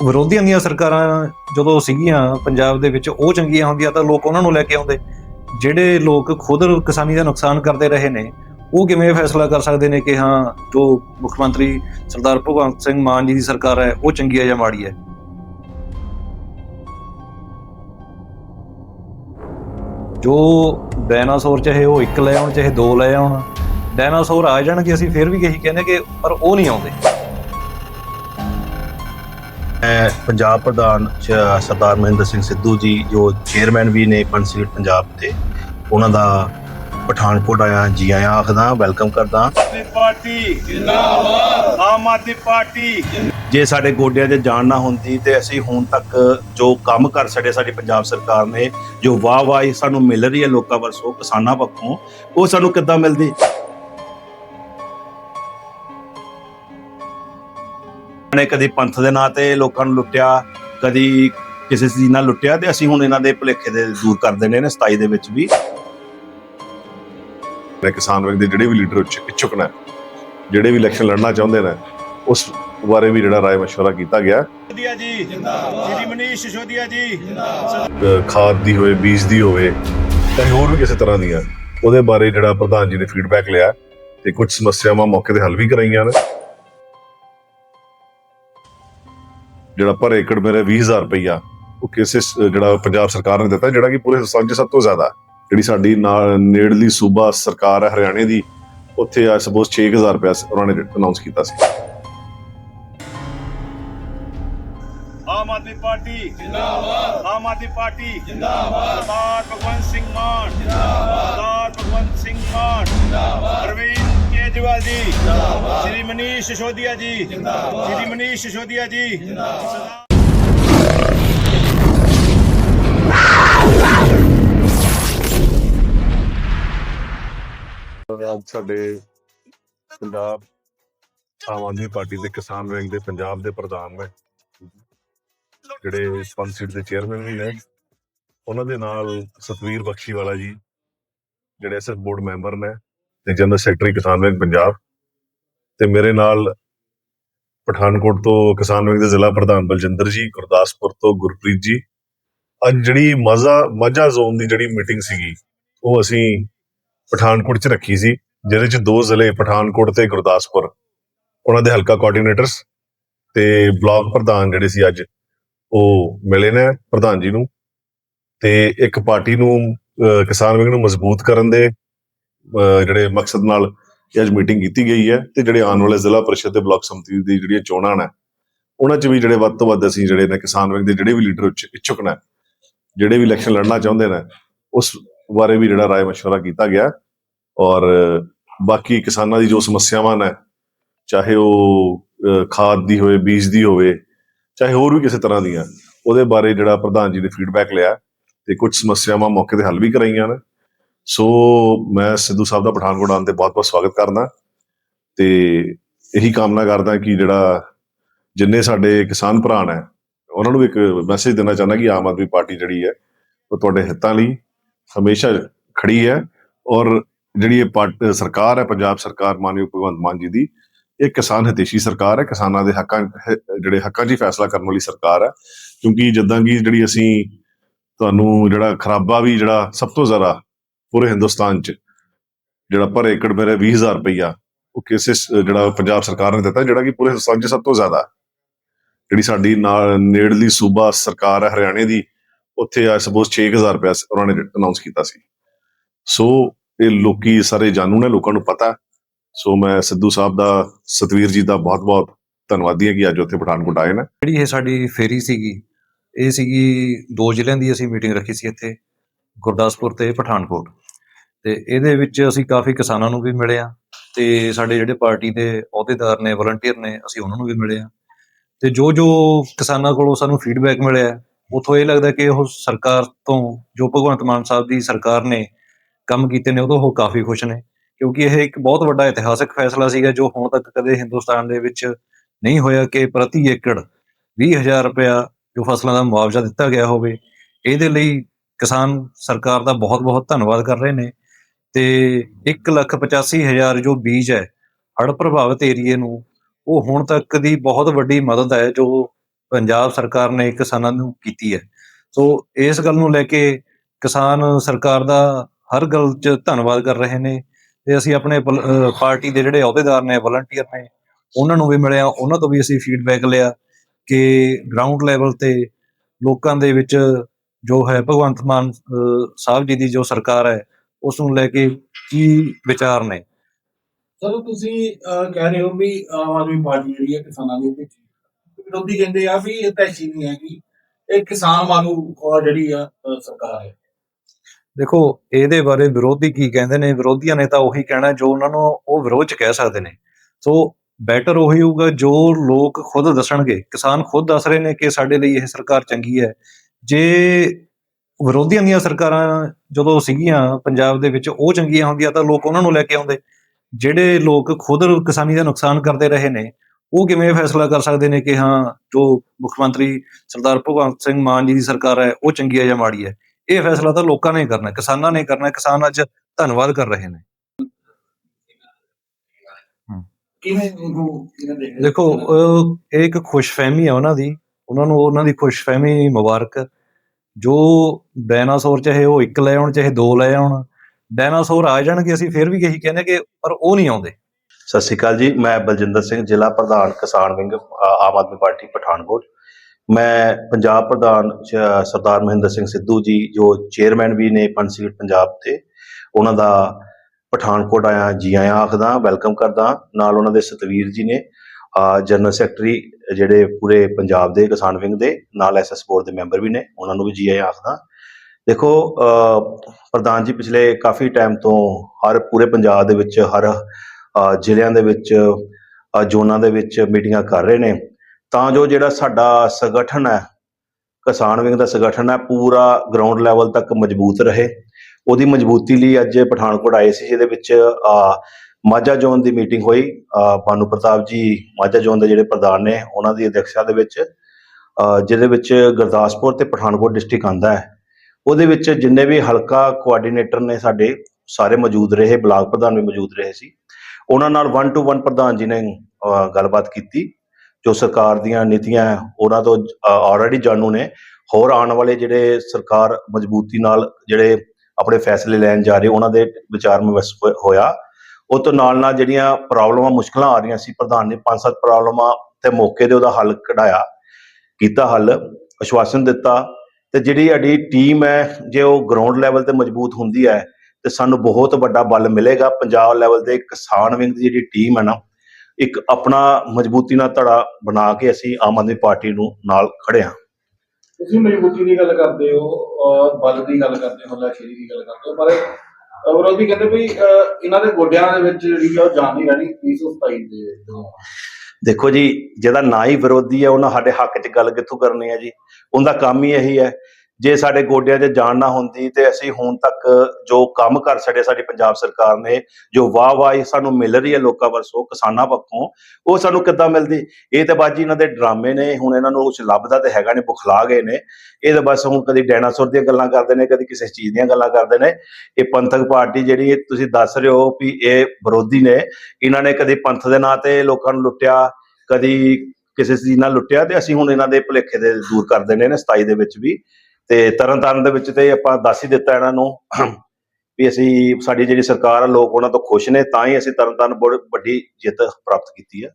ਵਿਰੋਧੀਆਂ ਦੀਆਂ ਸਰਕਾਰਾਂ ਜਦੋਂ ਸੀਗੀਆਂ ਪੰਜਾਬ ਦੇ ਵਿੱਚ, ਉਹ ਚੰਗੀਆਂ ਹੁੰਦੀਆਂ ਤਾਂ ਲੋਕ ਉਹਨਾਂ ਨੂੰ ਲੈ ਕੇ ਆਉਂਦੇ। ਜਿਹੜੇ ਲੋਕ ਖੁਦ ਕਿਸਾਨੀ ਦਾ ਨੁਕਸਾਨ ਕਰਦੇ ਰਹੇ ਨੇ, ਉਹ ਕਿਵੇਂ ਫੈਸਲਾ ਕਰ ਸਕਦੇ ਨੇ ਕਿ ਹਾਂ, ਜੋ ਮੁੱਖ ਮੰਤਰੀ ਸਰਦਾਰ ਭਗਵੰਤ ਸਿੰਘ ਮਾਨ ਜੀ ਦੀ ਸਰਕਾਰ ਹੈ, ਉਹ ਚੰਗੀ ਹੈ ਜਾਂ ਮਾੜੀ ਹੈ? ਜੋ ਡਾਇਨਾਸੌਰ ਚਾਹੇ ਉਹ ਇੱਕ ਲੈ ਆਉਣ, ਚਾਹੇ ਦੋ ਲੈ ਆਉਣ, ਡਾਇਨਾਸੌਰ ਆ ਜਾਣਗੇ ਅਸੀਂ, ਫਿਰ ਵੀ ਇਹੀ ਕਹਿੰਦੇ ਕਿ ਪਰ ਉਹ ਨਹੀਂ ਆਉਂਦੇ। ਮੈਂ ਪੰਜਾਬ ਪ੍ਰਧਾਨ ਚ- ਸਰਦਾਰ ਮਹਿੰਦਰ ਸਿੰਘ ਸਿੱਧੂ ਜੀ ਜੋ ਚੇਅਰਮੈਨ ਵੀ ਨੇ ਪੰਸੀਡ ਪੰਜਾਬ ਦੇ ਉਹਨਾਂ ਦਾ ਪਠਾਨਕੋਟ ਆਇਆ ਜੀ ਆਇਆਂ ਆਖਦਾ ਵੈਲਕਮ ਕਰਦਾ। ਪਾਰਟੀ ਜਿੰਦਾਬਾਦ। ਆਮ ਆਦਮੀ ਪਾਰਟੀ। ਜੇ ਸਾਡੇ ਗੋਡਿਆਂ 'ਤੇ ਜਾਨ ਨਾ ਹੁੰਦੀ ਤੇ ਅਸੀਂ ਹੁਣ ਤੱਕ ਜੋ ਕੰਮ ਕਰ ਛੱਡੇ ਸਾਡੀ ਪੰਜਾਬ ਸਰਕਾਰ ਨੇ ਜੋ ਵਾਹ ਵਾਹ ਸਾਨੂੰ ਮਿਲ ਰਹੀ ਹੈ ਲੋਕਾਂ ਵੱਲੋਂ ਕਿਸਾਨਾਂ ਪੱਖੋਂ ਉਹ ਸਾਨੂੰ ਕਿੱਦਾਂ ਮਿਲਦੀ? ਨੇ ਕਦੀ ਪੰਥ ਦੇ ਨਾਂ ਤੇ ਲੋਕਾਂ ਨੂੰ ਲੁੱਟਿਆ ਕਦੀ ਕਿਸੇ ਚੀਜ਼ ਨਾਲ ਲੁੱਟਿਆ ਤੇ ਅਸੀਂ ਹੁਣ ਇਹਨਾਂ ਦੇ ਭੁਲੇਖੇ ਦੇ ਦੂਰ ਕਰ ਦੇਣੇ ਨੇ 27 ਦੇ ਵਿੱਚ ਵੀ। ਨੇ ਕਿਸਾਨ ਵਰਗ ਦੇ ਜਿਹੜੇ ਵੀ ਲੀਡਰ ਉੱਚ- ਇੱਛੁਕ ਨੇ ਜਿਹੜੇ ਵੀ ਇਲੈਕਸ਼ਨ ਲੜਨਾ ਚਾਹੁੰਦੇ ਨੇ ਉਸ ਬਾਰੇ ਵੀ ਜਿਹੜਾ ਰਾਏ ਮਸ਼ਵਰਾ ਕੀਤਾ ਗਿਆ। ਸ਼ੋਦੀਆ ਜੀ ਜਿੰਦਾਬਾਦ ਸ਼੍ਰੀ ਮਨੀਸ਼ ਸ਼ੋਦੀਆ ਜੀ। ਅ, ਖਾਦ ਦੀ ਹੋਵੇ ਬੀਜ ਦੀ ਹੋਵੇ ਤੇ ਹੋਰ ਵੀ ਕਿਸੇ ਤਰ੍ਹਾਂ ਦੀਆਂ ਉਹਦੇ ਬਾਰੇ ਜਿਹੜਾ ਪ੍ਰਧਾਨ ਜੀ ਨੇ ਫੀਡਬੈਕ ਲਿਆ ਤੇ ਕੁਝ ਸਮੱਸਿਆਵਾਂ ਮੌਕੇ ਤੇ ਹੱਲ ਵੀ ਕਰਾਈਆਂ ਨੇ। ਜਿਹੜਾ ਪਰ ਏਕੜ ਮੇਰੇ 20000 ਰੁਪਈਆ ਉਹ ਕਿਸੇ ਜਿਹੜਾ ਪੰਜਾਬ ਸਰਕਾਰ ਨੇ ਦਿੱਤਾ ਜਿਹੜਾ ਕਿ ਪੂਰੇ ਹਿੰਦੁਸਤਾਨ 'ਚ ਸਭ ਤੋਂ ਜ਼ਿਆਦਾ। ਜਿਹੜੀ ਸਾਡੀ ਨਾਲ ਨੇੜਲੀ ਸੂਬਾ ਸਰਕਾਰ ਹੈ ਹਰਿਆਣੇ ਦੀ ਉੱਥੇ ਆ ਸਪੋਜ਼ 6000 ਰੁਪਇਆ ਉਹਨਾਂ ਨੇ ਅਨਾਉਂਸ ਕੀਤਾ ਸੀ। ਆਮ ਆਦਮੀ ਪਾਰਟੀ ਜਿੰਦਾਬਾਦ। ਆਮ ਆਦਮੀ ਪਾਰਟੀ ਜਿੰਦਾਬਾਦ। ਸਰਦਾਰ ਭਗਵੰਤ ਸਿੰਘ ਮਾਨ ਜਿੰਦਾਬਾਦ ਸਰਦਾਰ ਭਗਵੰਤ ਸਿੰਘ ਮਾਨ ਜਿੰਦਾਬਾਦ। ਅਰਵਿੰਦ ਕੇਜਰੀਵਾਲ ਜੀ। ਜਿੰਦਾਬਾਦ। ਸ਼੍ਰੀ ਮਨੀਸ਼ ਸ਼ੋਦੀਆ ਜੀ। ਜਿੰਦਾਬਾਦ। ਸ਼੍ਰੀ ਮਨੀਸ਼ ਸ਼ੋਦੀਆ ਜੀ। ਜਿੰਦਾਬਾਦ। ਅੱਜ ਸਾਡੇ ਪੰਜਾਬ ਆਮ ਆਦਮੀ ਪਾਰਟੀ ਦੇ ਕਿਸਾਨ ਵਿੰਗ ਦੇ ਪੰਜਾਬ ਦੇ ਪ੍ਰਧਾਨ ਨੇ ਜਿਹੜੇ ਸਪੰਸੀਡ ਦੇ ਚੇਅਰਮੈਨ ਵੀ ਨੇ ਉਹਨਾਂ ਦੇ ਨਾਲ ਸਤਵੀਰ ਬਖਸ਼ੀ ਵਾਲਾ ਜੀ ਜਿਹੜੇ ਐਸਐਸ ਬੋਰਡ ਮੈਂਬਰ ਨੇ ਤੇ ਜਨਰਲ ਸੈਕਟਰੀ ਕਿਸਾਨ ਵਿੰਗ ਪੰਜਾਬ ਤੇ ਮੇਰੇ ਨਾਲ ਪਠਾਨਕੋਟ ਤੋਂ ਕਿਸਾਨ ਵਿੰਗ ਦੇ ਜ਼ਿਲ੍ਹਾ ਪ੍ਰਧਾਨ ਬਲਜਿੰਦਰ ਜੀ, ਗੁਰਦਾਸਪੁਰ ਤੋਂ ਗੁਰਪ੍ਰੀਤ ਜੀ। ਅੱਜ ਜਿਹੜੀ ਮਾਝਾ ਮਾਝਾ ਜ਼ੋਨ ਦੀ ਜਿਹੜੀ ਮੀਟਿੰਗ ਸੀਗੀ, ਉਹ ਅਸੀਂ ਪਠਾਨਕੋਟ 'ਚ ਰੱਖੀ ਸੀ, ਜਿਹਦੇ 'ਚ ਦੋ ਜ਼ਿਲ੍ਹੇ, ਪਠਾਨਕੋਟ ਤੇ ਗੁਰਦਾਸਪੁਰ। ਉਹਨਾਂ ਦੇ ਹਲਕਾ ਕੋਆਰਡੀਨੇਟਰਸ ਤੇ ਬਲਾਕ ਪ੍ਰਧਾਨ ਜਿਹੜੇ ਸੀ ਅੱਜ, ਉਹ ਮਿਲੇ ਨੇ ਪ੍ਰਧਾਨ ਜੀ ਨੂੰ ਤੇ ਇੱਕ ਪਾਰਟੀ ਨੂੰ ਕਿਸਾਨ ਵਿੰਗ ਨੂੰ ਮਜ਼ਬੂਤ ਕਰਨ ਦੇ ਜਿਹੜੇ ਮਕਸਦ ਨਾਲ ਇਹ ਅੱਜ ਮੀਟਿੰਗ ਕੀਤੀ ਗਈ ਹੈ ਤੇ ਜਿਹੜੇ ਆਉਣ ਵਾਲੇ ਜ਼ਿਲ੍ਹਾ ਪਰਿਸ਼ਦ ਤੇ ਬਲਾਕ ਸੰਮਤੀ ਦੀ ਜਿਹੜੀਆਂ ਚੋਣਾਂ ਨੇ, ਉਹਨਾਂ 'ਚ ਵੀ ਜਿਹੜੇ ਵੱਧ ਤੋਂ ਵੱਧ ਅਸੀਂ ਜਿਹੜੇ ਨੇ ਕਿਸਾਨ ਵਿੰਗ ਦੇ ਜਿਹੜੇ ਵੀ ਲੀਡਰ ਉੱਚ- ਇੱਛੁਕ ਨੇ, ਜਿਹੜੇ ਵੀ ਇਲੈਕਸ਼ਨ ਲੜਨਾ ਚਾਹੁੰਦੇ ਨੇ, ਉਸ ਬਾਰੇ ਵੀ ਜਿਹੜਾ ਰਾਏ ਮਸ਼ਵਰਾ ਕੀਤਾ ਗਿਆ ਔਰ ਬਾਕੀ ਕਿਸਾਨਾਂ ਦੀ ਜੋ ਸਮੱਸਿਆਵਾਂ ਨੇ, ਚਾਹੇ ਉਹ ਖਾਦ ਦੀ ਹੋਵੇ, ਬੀਜ ਦੀ ਹੋਵੇ, ਚਾਹੇ ਹੋਰ ਵੀ ਕਿਸੇ ਤਰ੍ਹਾਂ ਦੀਆਂ, ਉਹਦੇ ਬਾਰੇ ਜਿਹੜਾ ਪ੍ਰਧਾਨ ਜੀ ਨੇ ਫੀਡਬੈਕ ਲਿਆ ਤੇ ਕੁਝ ਸਮੱਸਿਆਵਾਂ ਮੌਕੇ ਤੇ ਹੱਲ ਵੀ ਕਰਾਈਆਂ ਨੇ। ਸੋ ਮੈਂ ਸਿੱਧੂ ਸਾਹਿਬ ਦਾ ਪਠਾਨਕੋਟ ਆਉਣ ਤੇ ਬਹੁਤ-ਬਹੁਤ ਸਵਾਗਤ ਕਰਦਾ। ਤੇ ਇਹੀ ਕਾਮਨਾ ਕਰਦਾ ਕਿ ਜਿਹੜਾ ਜਿੰਨੇ ਸਾਡੇ ਕਿਸਾਨ ਭਰਾ ਨੇ ਉਹਨਾਂ ਨੂੰ ਵੀ ਇੱਕ ਮੈਸੇਜ ਦੇਣਾ ਚਾਹੁੰਦਾ ਕਿ ਆਮ ਆਦਮੀ ਪਾਰਟੀ ਜਿਹੜੀ ਹੈ, ਉਹ ਤੁਹਾਡੇ ਹਿੱਤਾਂ ਲਈ ਹਮੇਸ਼ਾ ਖੜੀ ਹੈ ਔਰ ਜਿਹੜੀ ਇਹ ਪਾਰਟ ਸਰਕਾਰ ਹੈ, ਪੰਜਾਬ ਸਰਕਾਰ ਮਾਨਯੋਗ ਭਗਵੰਤ ਮਾਨ ਜੀ ਦੀ, ਇਹ ਕਿਸਾਨ ਹਿਤੇਸ਼ੀ ਸਰਕਾਰ ਹੈ, ਕਿਸਾਨਾਂ ਦੇ ਹੱਕਾਂ ਜਿਹੜੇ ਹੱਕਾਂ 'ਚ ਹੀ ਫੈਸਲਾ ਕਰਨ ਵਾਲੀ ਸਰਕਾਰ ਹੈ। ਕਿਉਂਕਿ ਜਿੱਦਾਂ ਕਿ ਜਿਹੜੀ ਅਸੀਂ ਤੁਹਾਨੂੰ ਜਿਹੜਾ ਖਰਾਬਾ ਵੀ ਜਿਹੜਾ ਸਭ ਤੋਂ ਜ਼ਿਆਦਾ ਪੂਰੇ ਹਿੰਦੁਸਤਾਨ 'ਚ। ਜਿਹੜਾ ਪਰ ਏਕੜ ਮੇਰੇ 20000 ਰੁਪਈਆ, ਉਹ ਕਿਸੇ ਜਿਹੜਾ ਪੰਜਾਬ ਸਰਕਾਰ ਨੇ ਦਿੱਤਾ, ਜਿਹੜਾ ਕਿ ਪੂਰੇ ਹਿੰਦੁਸਤਾਨ 'ਚ ਸਭ ਤੋਂ ਜ਼ਿਆਦਾ। ਜਿਹੜੀ ਸਾਡੀ ਨੇੜਲੀ ਸੂਬਾ ਸਰਕਾਰ ਹੈ ਹਰਿਆਣੇ ਦੀ, ਉੱਥੇ ਆ ਸਪੋਜ਼ 6000 ਰੁਪਇਆ ਉਹਨਾਂ ਨੇ ਅਨਾਉਂਸ ਕੀਤਾ ਸੀ। ਸੋ ਇਹ ਲੋਕੀ ਸਾਰੇ ਜਾਣੂ ਨੇ, ਲੋਕਾਂ ਨੂੰ ਪਤਾ। ਸੋ ਮੈਂ ਸਿੱਧੂ ਸਾਹਿਬ ਦਾ, ਸਤਵੀਰ ਜੀ ਦਾ ਬਹੁਤ-ਬਹੁਤ ਧੰਨਵਾਦੀ ਹਾਂ ਕਿ ਅੱਜ ਉੱਥੇ ਪਠਾਨਕੋਟ ਆਏ ਨੇ। ਜਿਹੜੀ ਇਹ ਸਾਡੀ ਫੇਰੀ ਸੀਗੀ, ਇਹ ਸੀਗੀ ਦੋ ਜ਼ਿਲ੍ਹਿਆਂ ਦੀ ਅਸੀਂ ਮੀਟਿੰਗ ਰੱਖੀ ਸੀ ਇੱਥੇ। ਗੁਰਦਾਸਪੁਰ ਤੇ ਪਠਾਨਕੋਟ। ਤੇ ਇਹਦੇ ਵਿੱਚ ਅਸੀਂ ਕਾਫੀ ਕਿਸਾਨਾਂ ਨੂੰ ਵੀ ਮਿਲੇ ਆ ਤੇ ਸਾਡੇ ਜਿਹੜੇ ਪਾਰਟੀ ਦੇ ਅਹੁਦੇਦਾਰ ਨੇ ਵਲੰਟੀਅਰ ਨੇ, ਅਸੀਂ ਉਹਨਾਂ ਨੂੰ ਵੀ ਮਿਲੇ ਆ ਤੇ ਜੋ ਜੋ ਕਿਸਾਨਾਂ ਕੋਲੋਂ ਸਾਨੂੰ ਫੀਡਬੈਕ ਮਿਲਿਆ ਉਥੋਂ ਇਹ ਲੱਗਦਾ ਕਿ ਉਹ ਸਰਕਾਰ ਤੋਂ ਜੋ ਭਗਵੰਤ ਮਾਨ ਸਾਹਿਬ ਦੀ ਸਰਕਾਰ ਨੇ ਕੰਮ ਕੀਤੇ ਨੇ, ਉਦੋਂ ਉਹ ਕਾਫੀ ਖੁਸ਼ ਨੇ। ਕਿਉਂਕਿ ਇਹ ਇੱਕ ਬਹੁਤ ਵੱਡਾ ਇਤਿਹਾਸਕ ਫੈਸਲਾ ਸੀਗਾ, ਜੋ ਹੁਣ ਤੱਕ ਕਦੇ ਹਿੰਦੁਸਤਾਨ ਦੇ ਵਿੱਚ ਨਹੀਂ ਹੋਇਆ ਕਿ ਪ੍ਰਤੀ ਏਕੜ 20000 ਰੁਪਇਆ ਜੋ ਫਸਲਾਂ ਦਾ ਮੁਆਵਜ਼ਾ ਦਿੱਤਾ ਗਿਆ ਹੋਵੇ, ਇਹਦੇ ਲਈ ਕਿਸਾਨ ਸਰਕਾਰ ਦਾ ਬਹੁਤ-ਬਹੁਤ ਧੰਨਵਾਦ ਕਰ ਰਹੇ ਨੇ ਤੇ 185000 ਜੋ ਬੀਜ ਹੈ, ਹੜ੍ਹ ਪ੍ਰਭਾਵਿਤ ਏਰੀਏ ਨੂੰ, ਉਹ ਹੁਣ ਤੱਕ ਦੀ ਬਹੁਤ ਵੱਡੀ ਮਦਦ ਹੈ ਜੋ ਪੰਜਾਬ ਸਰਕਾਰ ਨੇ ਕਿਸਾਨਾਂ ਨੂੰ ਕੀਤੀ ਹੈ। ਸੋ ਇਸ ਗੱਲ ਨੂੰ ਲੈ ਕੇ ਕਿਸਾਨ ਸਰਕਾਰ ਦਾ ਹਰ ਗੱਲ 'ਚ ਧੰਨਵਾਦ ਕਰ ਰਹੇ ਨੇ ਤੇ ਅਸੀਂ ਆਪਣੇ ਵਲ- ਪਾਰਟੀ ਦੇ ਜਿਹੜੇ ਅਹੁਦੇਦਾਰ ਨੇ ਵਲੰਟੀਅਰ ਨੇ, ਉਹਨਾਂ ਨੂੰ ਵੀ ਮਿਲਿਆ, ਉਹਨਾਂ ਤੋਂ ਵੀ ਅਸੀਂ ਫੀਡਬੈਕ ਲਿਆ ਕਿ ਗਰਾਊਂਡ ਲੈਵਲ ਤੇ ਲੋਕਾਂ ਦੇ ਵਿੱਚ ਜੋ ਹੈ ਭਗਵੰਤ ਮਾਨ ਸਾਹਿਬ ਜੀ ਦੀ ਜੋ ਸਰਕਾਰ ਹੈ ਉਸ ਨੂੰ ਲੈ ਕੇ ਕੀ ਵਿਚਾਰ ਨੇ? ਸਰ ਤੁਸੀਂ ਕਹਿ ਰਹੇ ਹੋ ਵੀ ਆਮ ਆਦਮੀ ਪਾਰਟੀ ਜਿਹੜੀ ਹੈ ਕਿਸਾਨਾਂ ਦੀ ਵਿੱਚ ਵਿਰੋਧੀ ਕਹਿੰਦੇ ਆ ਵੀ ਇਹ ਤੈਸ਼ੀ ਨਹੀਂ ਹੈਗੀ ਇਹ ਕਿਸਾਨ ਵਾਂਗੂ ਜਿਹੜੀ ਆ ਸਰਕਾਰ ਹੈ। ਦੇਖੋ ਇਹਦੇ ਬਾਰੇ ਵਿਰੋਧੀ ਕੀ ਕਹਿੰਦੇ ਨੇ? ਵਿਰੋਧੀਆਂ ਨੇ ਤਾਂ ਉਹੀ ਕਹਿਣਾ ਜੋ ਉਹਨਾਂ ਨੂੰ ਉਹ ਵਿਰੋਧ ਚ ਕਹਿ ਸਕਦੇ ਨੇ। ਸੋ ਬੈਟਰ ਉਹੀ ਹੋਊਗਾ ਜੋ ਲੋਕ ਖੁਦ ਦੱਸਣਗੇ। ਕਿਸਾਨ ਖੁਦ ਦੱਸ ਰਹੇ ਨੇ ਕਿ ਸਾਡੇ ਲਈ ਇਹ ਸਰਕਾਰ ਚੰਗੀ ਹੈ। ਜੇ ਵਿਰੋਧੀਆਂ ਦੀਆਂ ਸਰਕਾਰਾਂ ਜਦੋਂ ਸੀਗੀਆਂ ਪੰਜਾਬ ਦੇ ਵਿੱਚ ਉਹ ਚੰਗੀਆਂ ਹੁੰਦੀਆਂ ਤਾਂ ਲੋਕ ਉਹਨਾਂ ਨੂੰ ਲੈ ਕੇ ਆਉਂਦੇ। ਜਿਹੜੇ ਲੋਕ ਖੁਦ ਕਿਸਾਨੀ ਦਾ ਨੁਕਸਾਨ ਕਰਦੇ ਰਹੇ ਨੇ ਉਹ ਕਿਵੇਂ ਫੈਸਲਾ ਕਰ ਸਕਦੇ ਨੇ ਕਿ ਹਾਂ ਜੋ ਮੁੱਖ ਮੰਤਰੀ ਸਰਦਾਰ ਭਗਵੰਤ ਸਿੰਘ ਮਾਨ ਜੀ ਦੀ ਸਰਕਾਰ ਹੈ ਉਹ ਚੰਗੀ ਹੈ ਜਾਂ ਮਾੜੀ ਹੈ? ਇਹ ਫੈਸਲਾ ਤਾਂ ਲੋਕਾਂ ਨੇ ਕਰਨਾ ਕਿਸਾਨਾਂ ਨੇ ਕਰਨਾ। ਕਿਸਾਨ ਅੱਜ ਧੰਨਵਾਦ ਕਰ ਰਹੇ ਨੇ। ਕਿਵੇਂ ਦੇਖੋ ਇਹ ਇੱਕ ਖੁਸ਼ਫਹਿਮੀ ਹੈ ਉਹਨਾਂ ਦੀ। ਉਹਨਾਂ ਨੂੰ ਉਹਨਾਂ ਦੀ ਖੁਸ਼ਫਹਿਮੀ ਮੁਬਾਰਕ, ਜੋ ਡਾਇਨਾਸੌਰ ਚਾਹੇ ਉਹ ਇੱਕ ਲੈ ਆਉਣ, ਚਾਹੇ ਦੋ ਲੈ ਆਉਣ, ਡਾਇਨਾਸੌਰ ਆ ਜਾਣਗੇ, ਅਸੀਂ ਫਿਰ ਵੀ ਇਹੀ ਕਹਿੰਦੇ ਕਿ ਪਰ ਉਹ ਨਹੀਂ ਆਉਂਦੇ। ਸਤਿ ਸ਼੍ਰੀ ਅਕਾਲ ਜੀ, ਮੈਂ ਬਲਜਿੰਦਰ ਸਿੰਘ, ਜ਼ਿਲ੍ਹਾ ਪ੍ਰਧਾਨ ਕਿਸਾਨ ਵਿੰਗ ਆਮ ਆਦਮੀ ਪਾਰਟੀ, ਪਠਾਨਕੋਟ। ਮੈਂ ਪੰਜਾਬ ਪ੍ਰਧਾਨ ਸਰਦਾਰ ਮਹਿੰਦਰ ਸਿੰਘ ਸਿੱਧੂ ਜੀ, ਜੋ ਚੇਅਰਮੈਨ ਵੀ ਨੇ ਪੰਜ ਪੰਜਾਬ ਤੇ ਉਹਨਾਂ ਦਾ ਪਠਾਨਕੋਟ ਆਇਆ, ਜੀ ਆਇਆਂ ਆਖਦਾ, ਵੈਲਕਮ ਕਰਦਾ। ਨਾਲ ਉਹਨਾਂ ਦੇ ਸਤਵੀਰ ਜੀ ਨੇ ਜਨਰਲ ਸੈਕਟਰੀ ਜਿਹੜੇ ਪੂਰੇ ਪੰਜਾਬ ਦੇ ਕਿਸਾਨ ਵਿੰਗ ਦੇ, ਨਾਲ ਐਸਐਸ ਬੋਰਡ ਦੇ ਮੈਂਬਰ ਵੀ ਨੇ, ਉਹਨਾਂ ਨੂੰ ਵੀ ਜੀ ਆਇਆਂ ਆਖਦਾ। ਦੇਖੋ ਪ੍ਰਧਾਨ ਜੀ ਪਿਛਲੇ ਕਾਫੀ ਟਾਈਮ ਤੋਂ ਹਰ ਪੂਰੇ ਪੰਜਾਬ ਦੇ ਵਿੱਚ, ਹਰ ਜ਼ਿਲ੍ਹਿਆਂ ਦੇ ਵਿੱਚ ਜ਼ੋਨਾਂ ਦੇ ਵਿੱਚ ਮੀਟਿੰਗਾਂ ਕਰ ਰਹੇ ਨੇ। ਤਾਂ ਜੋ ਜਿਹੜਾ ਸਾਡਾ ਸੰਗਠਨ ਹੈ, ਕਿਸਾਨ ਵਿੰਗ ਦਾ ਸੰਗਠਨ ਹੈ, ਪੂਰਾ ਗਰਾਊਂਡ ਲੈਵਲ ਤੱਕ ਮਜ਼ਬੂਤ ਰਹੇ। ਉਹਦੀ ਮਜ਼ਬੂਤੀ ਲਈ ਅੱਜ ਪਠਾਨਕੋਟ ਆਏ ਸੀ, ਜਿਹਦੇ ਵਿੱਚ ਮਾਝਾ ਜ਼ੋਨ ਦੀ ਮੀਟਿੰਗ ਹੋਈ। ਅ, ਬਾਨੂ ਪ੍ਰਤਾਪ ਜੀ ਮਾਝਾ ਜ਼ੋਨ ਦੇ ਜਿਹੜੇ ਪ੍ਰਧਾਨ ਨੇ ਉਹਨਾਂ ਦੀ ਅਧਿਕਸ਼ਤਾ ਦੇ ਵਿੱਚ ਜਿਹਦੇ ਵਿੱਚ ਗੁਰਦਾਸਪੁਰ ਤੇ ਪਠਾਨਕੋਟ ਡਿਸਟ੍ਰਿਕਟ ਆਂਦਾ ਹੈ। ਉਹਦੇ ਵਿੱਚ ਜਿੰਨੇ ਵੀ ਹਲਕਾ ਕੋਆਰਡੀਨੇਟਰ ਨੇ ਸਾਡੇ ਸਾਰੇ ਮੌਜੂਦ ਰਹੇ ਬਲਾਕ ਪ੍ਰਧਾਨ ਵੀ ਮੌਜੂਦ ਰਹੇ ਸੀ। ਉਹਨਾਂ ਨਾਲ 1 ਟੂ 1 ਪ੍ਰਧਾਨ ਜੀ ਨੇ ਗੱਲਬਾਤ ਕੀਤੀ ਜੋ ਸਰਕਾਰ ਦੀਆਂ ਨੀਤੀਆਂ ਉਹਨਾਂ ਤੋਂ ਆਲਰੇਡੀ ਜਾਣੂ ਨੇ। ਹੋਰ ਆਉਣ ਵਾਲੇ ਜਿਹੜੇ ਸਰਕਾਰ ਮਜ਼ਬੂਤੀ ਨਾਲ ਜਿਹੜੇ ਆਪਣੇ ਫੈਸਲੇ ਲੈਣ ਜਾ ਰਹੇ ਉਹਨਾਂ ਦੇ ਵਿਚਾਰ ਵਿਮਰਸ਼ ਹੋਇਆ। ਉਹ ਤੋਂ ਨਾਲ ਨਾਲ ਜਿਹੜੀਆਂ ਪ੍ਰੋਬਲਮਾਂ, ਮੁਸ਼ਕਲਾਂ ਆ ਰਹੀਆਂ ਸੀ, ਪ੍ਰਧਾਨ ਨੇ ਪੰਜ ਸੱਤ ਪ੍ਰੋਬਲਮਾਂ ਤੇ ਮੌਕੇ ਤੇ ਉਹਦਾ ਹੱਲ ਕਢਾਇਆ, ਕੀਤਾ ਹੱਲ ਅਸ਼ਵਾਸਨ ਦਿੱਤਾ ਤੇ ਜਿਹੜੀ ਸਾਡੀ ਟੀਮ ਹੈ, ਜੇ ਉਹ ਗਰਾਊਂਡ ਲੈਵਲ ਤੇ ਮਜ਼ਬੂਤ ਹੁੰਦੀ ਹੈ ਤੇ ਸਾਨੂੰ ਬਹੁਤ ਵੱਡਾ ਬਲ ਮਿਲੇਗਾ। ਪੰਜਾਬ ਲੈਵਲ ਦੇ ਕਿਸਾਨ ਵਿੰਗ ਦੀ ਜਿਹੜੀ ਟੀਮ ਹੈ ਨਾ, ਇੱਕ ਆਪਣਾ ਮਜ਼ਬੂਤੀ ਨਾਲ ਧੜਾ ਬਣਾ ਕੇ ਅਸੀਂ ਆਮ ਆਦਮੀ ਪਾਰਟੀ ਨੂੰ ਨਾਲ ਖੜੇ ਹਾਂ। ਤੁਸੀਂ ਮਜ਼ਬੂਤੀ ਦੀ ਗੱਲ ਕਰਦੇ ਹੋ ਔਰ ਬਲ ਦੀ ਗੱਲ ਕਰਦੇ ਹੋ, ਹੱਲਾਸ਼ੇਰੀ ਦੀ ਗੱਲ ਕਰਦੇ ਹੋ, ਪਰ ਅਹ, ਵਿਰੋਧੀ ਕਹਿੰਦੇ ਵੀ ਇਹਨਾਂ ਦੇ ਗੋਡਿਆਂ ਦੇ ਵਿੱਚ ਜਿਹੜੀ ਆ ਉਹ ਜਾਨ ਨਹੀਂ ਰਹਿਣੀ 327 ਦੇ ਜਦੋਂ ਦੇਖੋ ਜੀ ਜਿਹਦਾ ਨਾ ਹੀ ਵਿਰੋਧੀ ਹੈ ਉਹਨਾਂ ਸਾਡੇ ਹੱਕ 'ਚ ਗੱਲ ਕਿੱਥੋਂ ਕਰਨੀ ਹੈ ਜੀ? ਉਹਦਾ ਕੰਮ ਹੀ ਇਹੀ ਹੈ ਜੇ ਸਾਡੇ ਗੋਡਿਆਂ 'ਚ ਜਾਨ ਨਾ ਹੁੰਦੀ ਤੇ ਅਸੀਂ ਹੁਣ ਤੱਕ ਜੋ ਕੰਮ ਕਰ ਛੱਡੇ ਸਾਡੀ ਪੰਜਾਬ ਸਰਕਾਰ ਨੇ, ਜੋ ਵਾਹ ਵਾਹ ਸਾਨੂੰ ਮਿਲ ਰਹੀ ਹੈ ਲੋਕਾਂ ਵੱਲੋਂ, ਕਿਸਾਨਾਂ ਪੱਖੋਂ ਉਹ ਸਾਨੂੰ ਕਿੱਦਾਂ ਮਿਲਦੀ? ਇਹ ਤਾਂ ਬਾਜੀ ਇਹਨਾਂ ਦੇ ਡਰਾਮੇ ਨੇ, ਹੁਣ ਇਹਨਾਂ ਨੂੰ ਕੁਛ ਲੱਭਦਾ ਤੇ ਹੈਗਾ ਨੇ ਬੁਖਲਾ ਗਏ ਨੇ। ਇਹ ਤਾਂ ਬਸ ਹੁਣ ਕਦੀ ਡਾਇਨਾਸੌਰ ਦੀਆਂ ਗੱਲਾਂ ਕਰਦੇ ਨੇ, ਕਦੀ ਕਿਸੇ ਚੀਜ਼ ਦੀਆਂ ਗੱਲਾਂ ਕਰਦੇ ਨੇ। ਇਹ ਪੰਥਕ ਪਾਰਟੀ ਜਿਹੜੀ ਤੁਸੀਂ ਦੱਸ ਰਹੇ ਹੋ ਵੀ ਇਹ ਵਿਰੋਧੀ ਨੇ, ਇਹਨਾਂ ਨੇ ਕਦੀ ਪੰਥ ਦੇ ਨਾਂ ਤੇ ਲੋਕਾਂ ਨੂੰ ਲੁੱਟਿਆ, ਕਦੀ ਕਿਸੇ ਚੀਜ਼ ਨਾਲ ਲੁੱਟਿਆ ਤੇ ਅਸੀਂ ਹੁਣ ਇਹਨਾਂ ਦੇ ਭੁਲੇਖੇ ਦੇ ਦੂਰ ਕਰ ਦੇਣੇ ਨੇ 27 ਦੇ ਵਿੱਚ ਵੀ। ਤੇ ਤਰਨ ਤਾਰਨ ਦੇ ਵਿੱਚ ਤੇ ਆਪਾਂ ਦੱਸ ਹੀ ਦਿੱਤਾ ਇਹਨਾਂ ਨੂੰ ਵੀ ਅਸੀਂ, ਸਾਡੀ ਜਿਹੜੀ ਸਰਕਾਰ ਆ, ਲੋਕ ਉਹਨਾਂ ਤੋਂ ਖੁਸ਼ ਨੇ, ਤਾਂ ਹੀ ਅਸੀਂ ਤਰਨ ਤਾਰਨ ਬਹੁਤ ਵੱਡੀ ਜਿੱਤ ਪ੍ਰਾਪਤ ਕੀਤੀ ਹੈ